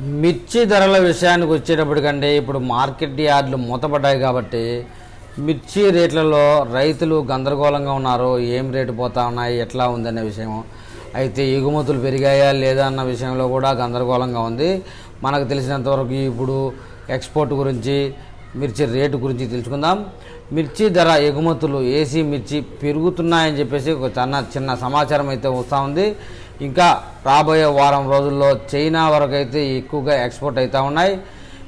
మిర్చి ధరల విషయానికి వచ్చేటప్పటికంటే ఇప్పుడు మార్కెట్ యార్డులు మూతపడ్డాయి కాబట్టి మిర్చి రేట్లలో రైతులు గందరగోళంగా ఉన్నారు. ఏం రేటు పోతా ఉన్నాయి? ఎట్లా ఉందనే విషయం. అయితే ఎగుమతులు పెరిగాయా లేదా అన్న విషయంలో కూడా గందరగోళంగా ఉంది. మనకు తెలిసినంతవరకు ఇప్పుడు ఎక్స్పోర్ట్ గురించి మిర్చి రేటు గురించి తెలుసుకుందాం. మిర్చి ధర ఎగుమతులు ఏసీ మిర్చి పెరుగుతున్నాయని చెప్పేసి ఒక చిన్న చిన్న సమాచారం అయితే వస్తూ ఉంది. ఇంకా రాబోయే వారం రోజుల్లో చైనా వరకు అయితే ఎక్కువగా ఎక్స్పోర్ట్ అవుతూ ఉన్నాయి.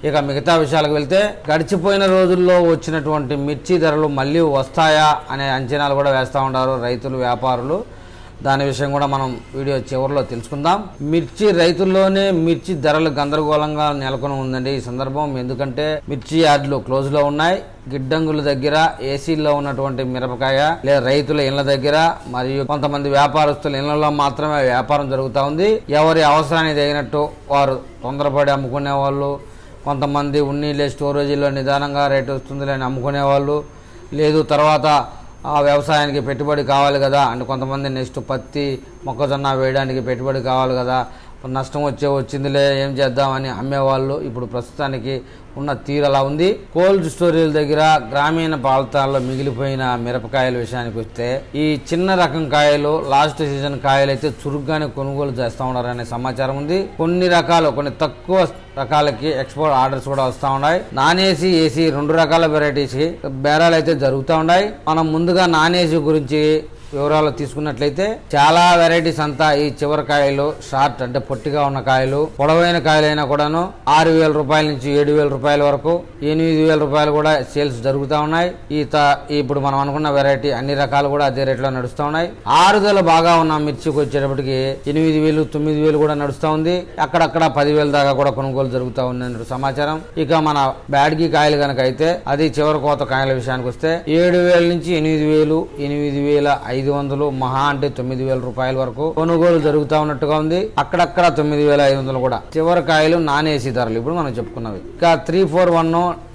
ఇక మిగతా విషయాలకు వెళ్తే గడిచిపోయిన రోజుల్లో వచ్చినటువంటి మిర్చి ధరలు మళ్ళీ వస్తాయా అనే అంచనాలు కూడా వేస్తూ ఉంటారు రైతులు వ్యాపారులు. దాని విషయం కూడా మనం వీడియో చివరిలో తెలుసుకుందాం. మిర్చి రైతుల్లోనే మిర్చి ధరలు గందరగోళంగా నెలకొని ఉందండి ఈ సందర్భం. ఎందుకంటే మిర్చి యార్డులు క్లోజ్లో ఉన్నాయి. గిడ్డంగుల దగ్గర ఏసీల్లో ఉన్నటువంటి మిరపకాయ లేదా రైతుల ఇళ్ళ దగ్గర మరియు కొంతమంది వ్యాపారస్తుల ఇళ్ళలో మాత్రమే వ్యాపారం జరుగుతూ ఉంది. ఎవరి అవసరానికి తగినట్టు వారు తొందరపడి అమ్ముకునే వాళ్ళు కొంతమంది ఉన్నీళ్ళే స్టోరేజీలో నిదానంగా రేటు వస్తుంది అని అమ్ముకునే వాళ్ళు లేదు తర్వాత వ్యవసాయానికి పెట్టుబడి కావాలి కదా? అంటే కొంతమంది నెక్స్ట్ పత్తి మొక్కజొన్న వేయడానికి పెట్టుబడి కావాలి కదా? నష్టం వచ్చే వచ్చిందిలే ఏం చేద్దామని అమ్మేవాళ్ళు ఇప్పుడు ప్రస్తుతానికి ఉన్న తీరలా అలా ఉంది. కోల్డ్ స్టోరేజ్ దగ్గర గ్రామీణ ప్రాంతాల్లో మిగిలిపోయిన మిరపకాయల విషయానికి వస్తే ఈ చిన్న రకం కాయలు లాస్ట్ సీజన్ కాయలు అయితే చురుగ్గానే కొనుగోలు చేస్తూ ఉన్నారనే సమాచారం ఉంది. కొన్ని రకాలు కొన్ని తక్కువ రకాలకి ఎక్స్పోర్ట్ ఆర్డర్స్ కూడా వస్తూ ఉన్నాయి. నాన్ ఏసీ ఏసీ రెండు రకాల వెరైటీస్ బేరాలు అయితే జరుగుతూ ఉన్నాయి. మనం ముందుగా నాన్ ఏసీ గురించి వివరాలు తీసుకున్నట్లయితే చాలా వెరైటీస్ అంతా ఈ చివరి కాయలు షార్ట్ అంటే పొట్టిగా ఉన్న కాయలు పొడవైన కాయలైనా కూడాను ఆరు వేల రూపాయల నుంచి ఏడు వేల రూపాయల వరకు ఎనిమిది వేల రూపాయలు కూడా సేల్స్ జరుగుతూ ఉన్నాయి. ఈ ఇప్పుడు మనం అనుకున్న వెరైటీ అన్ని రకాలు కూడా అదే రేట్లో నడుస్తూ ఉన్నాయి. ఆరుదల బాగా ఉన్న మిర్చికి వచ్చేటప్పటికి ఎనిమిది వేలు తొమ్మిది వేలు కూడా నడుస్తూ ఉంది. అక్కడక్కడ పదివేల దాకా కూడా కొనుగోలు జరుగుతూ ఉంది సమాచారం. ఇక మన బ్యాడ్గి కాయలు కనుక అయితే అది చివరి కోత కాయల విషయానికి వస్తే ఏడు వేల నుంచి ఎనిమిది వేలు ఎనిమిది వేల ఐదు ఐదు వందలు మహా అంటే తొమ్మిది వేల రూపాయల వరకు కొనుగోలు జరుగుతూ ఉన్నట్టుగా ఉంది. అక్కడక్కడ తొమ్మిది వేల ఐదు వందలు కూడా. చివరి కాయలు నాన్ ఏసీ ధరలు. ఇప్పుడు మనం చెప్పుకున్నవి. ఇక three four one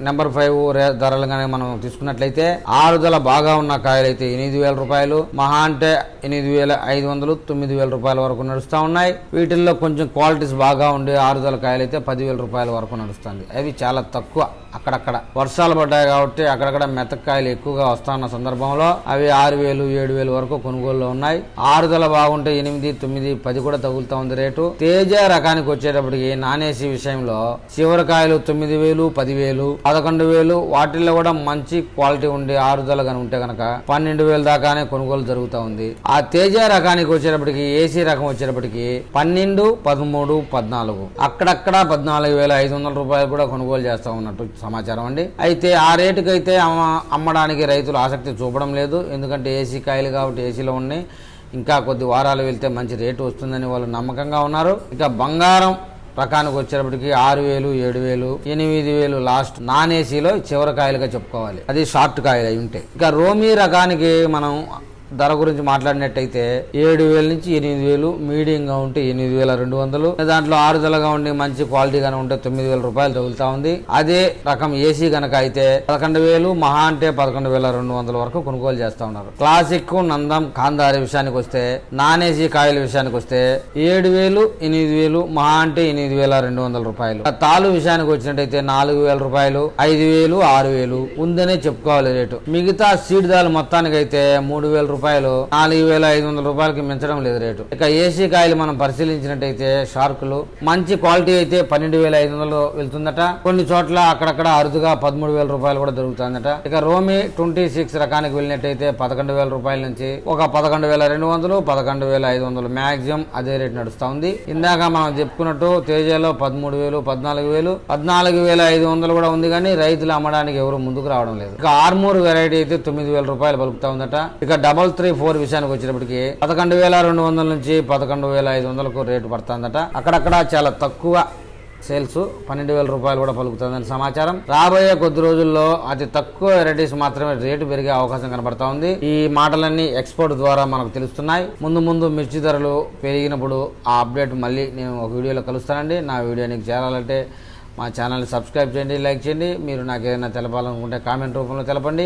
number five ధరలు కనుక మనం తీసుకున్నట్లయితే ఆరుదల బాగా ఉన్న కాయలు అయితే ఎనిమిది వేల రూపాయలు. మహా అంటే ఎనిమిది వేల ఐదు వందలు తొమ్మిది వేల రూపాయల వరకు నడుస్తూ ఉన్నాయి. వీటిల్లో కొంచెం క్వాలిటీస్ బాగా ఉండే ఆరుదల కాయలు అయితే పదివేల రూపాయల వరకు నడుస్తుంది. అవి చాలా తక్కువ అక్కడక్కడ. వర్షాలు పడ్డాయి కాబట్టి అక్కడక్కడ మెతకాయలు ఎక్కువగా వస్తున్న సందర్భంలో అవి ఆరు వేలు ఏడు వేలు వరకు కొనుగోలులో ఉన్నాయి. ఆరుదల బాగుంటే ఎనిమిది తొమ్మిది పది కూడా తగులుతా ఉంది రేటు. తేజ రకానికి వచ్చేటప్పటికి నానేసి విషయంలో చివరికాయలు తొమ్మిది వేలు పదివేలు పదకొండు వేలు వాటిల్లో కూడా మంచి క్వాలిటీ ఉండే ఆరుదల కనుక ఉంటే కనుక పన్నెండు వేలు దాకానే కొనుగోలు జరుగుతూ ఉంది. ఆ తేజ రకానికి వచ్చేటప్పటికి ఏసీ రకం వచ్చేటప్పటికి పన్నెండు పదమూడు పద్నాలుగు. అక్కడక్కడ పద్నాలుగు వేల ఐదు వందల రూపాయలు కూడా కొనుగోలు చేస్తా ఉన్నట్టు సమాచారం అండి. అయితే ఆ రేటుకి అయితే అమ్మ- అమ్మడానికి రైతులు ఆసక్తి చూపడం లేదు. ఎందుకంటే ఏసీ కాయలు కాబట్టి ఏసీలో ఉన్నాయి ఇంకా కొద్ది వారాలు వెళ్తే మంచి రేటు వస్తుందని వాళ్ళు నమ్మకంగా ఉన్నారు. ఇక బంగారం రకానికి వచ్చేటప్పటికి ఆరు వేలు ఏడు వేలు ఎనిమిది వేలు లాస్ట్ నాన్ ఏసీలో చివరి కాయలుగా చెప్పుకోవాలి. అది షార్ట్ కాయలు అయి ఉంటాయి ఇక రోమీ రకానికి మనం ధర గురించి మాట్లాడినట్టయితే ఏడు వేల నుంచి ఎనిమిది వేలు మీడియంగా ఉంటే ఎనిమిది వేల రెండు వందలు దాంట్లో ఆరుదలగా ఉండి మంచి క్వాలిటీగానే ఉంటే తొమ్మిది వేల రూపాయలు తగులుతా ఉంది. అదే రకం ఏసీ గనక అయితే పదకొండు వేలు మహా అంటే పదకొండు వేల రెండు వందల వరకు కొనుగోలు చేస్తా ఉన్నారు. క్లాసిక్ నందం కాందారి విషయానికి వస్తే నాన్ ఏసీ కాయల విషయానికి వస్తే ఏడు వేలు ఎనిమిది వేలు మహా అంటే ఎనిమిది వేల రెండు వందల రూపాయలు. తాలు విషయానికి వచ్చినట్టయితే నాలుగు వేల రూపాయలు ఐదు వేలు ఆరు వేలు ఉందనే చెప్పుకోవాలి రేటు. మిగతా సీడ్ దాలు మొత్తానికి అయితే మూడు వేల రూపాయలు రూపాయలు నాలుగు వేల ఐదు వందల రూపాయలకి మించడం లేదు రేటు. ఇక ఏసీ కాయలు మనం పరిశీలించినట్టయితే షార్కులు. మంచి క్వాలిటీ అయితే పన్నెండు వేల ఐదు వందలు వెళ్తుందట. కొన్ని చోట్ల అక్కడక్కడ అరుదుగా పదమూడు వేల రూపాయలు కూడా దొరుకుతుందట. ఇక రోమి ట్వంటీ సిక్స్ రకానికి వెళ్ళినట్టయితే పదకొండు వేల రూపాయల నుంచి ఒక పదకొండు వేల రెండు వందలు పదకొండు వేల ఐదు వందలు మాక్సిమం అదే రేట్ నడుస్తా ఉంది. ఇందాక మనం చెప్పుకున్నట్టు తేజలో పదమూడు వేలు పద్నాలుగు వేలు పద్నాలుగు వేల ఐదు వందలు కూడా ఉంది కానీ రైతులు అమ్మడానికి ఎవరు ముందుకు రావడం లేదు. ఇక ఆర్మూర్ వెరైటీ అయితే తొమ్మిది వేల రూపాయలు పలుకుతా ఉందట. ఇక డబల్ త్రీ ఫోర్ విషయానికి వచ్చినప్పటికి పదకొండు వేల రెండు వందల నుంచి పదకొండు వేల ఐదు వందలకు రేటు పడుతుందట. అక్కడక్కడ చాలా తక్కువ సేల్స్ పన్నెండు వేల రూపాయలు కూడా పలుకుతుందని సమాచారం. రాబోయే కొద్ది రోజుల్లో అతి తక్కువ వెరైటీస్ మాత్రమే రేటు పెరిగే అవకాశం కనబడతా ఉంది. ఈ మాటలన్నీ ఎక్స్పోర్ట్ ద్వారా మనకు తెలుస్తున్నాయి. ముందు ముందు మిర్చి ధరలు పెరిగినప్పుడు ఆ అప్డేట్ మళ్ళీ నేను ఒక వీడియోలో కలుస్తానండి. నా వీడియో నీకు చేరాలంటే మా ఛానల్ని సబ్స్క్రైబ్ చేయండి లైక్ చేయండి. మీరు నాకు ఏదైనా తెలపాలనుకుంటే కామెంట్ రూపంలో తెలపండి.